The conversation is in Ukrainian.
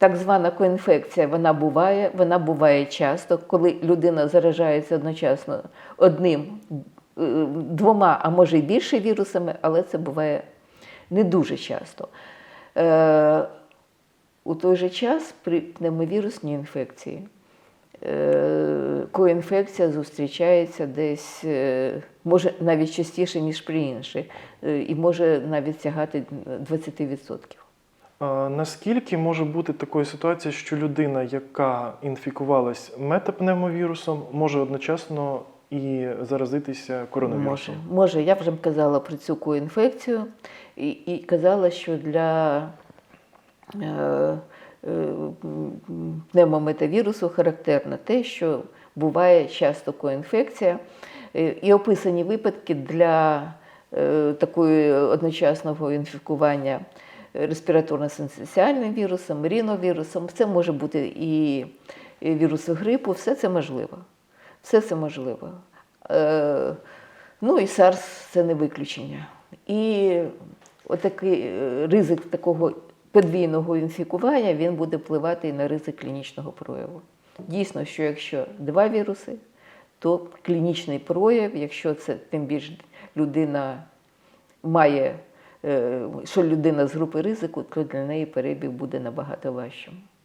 Так звана коінфекція, вона буває, вона буває часто, коли людина заражається одночасно одним, е, двома, а може й більше вірусами, але це буває не дуже часто. Е, у той же час при пневмовірусній інфекції е, коінфекція зустрічається десь, е, може навіть частіше, ніж при іншій, е, і може навіть сягати 20%. Наскільки може бути такою ситуація, що людина, яка інфікувалась метапневмовірусом, може одночасно і заразитися коронавірусом? Може, може, я вже казала про цю коінфекцію і, і казала, що для е, е, пневмометавірусу характерно те, що буває часто коінфекція, Е, і описані випадки для е, такої одночасного інфікування респіраторно-синцесіальним вірусом, ріновірусом. Це може бути і віруси грипу, все це можливо. Все це можливо. Е, ну і SARS це не виключення. І отакий е, ризик такого подвійного інфікування він буде впливати і на ризик клінічного прояву. Дійсно, що якщо два віруси, то клінічний прояв, якщо це тим більше людина має, що людина з групи ризику, то для неї перебіг буде набагато важчим.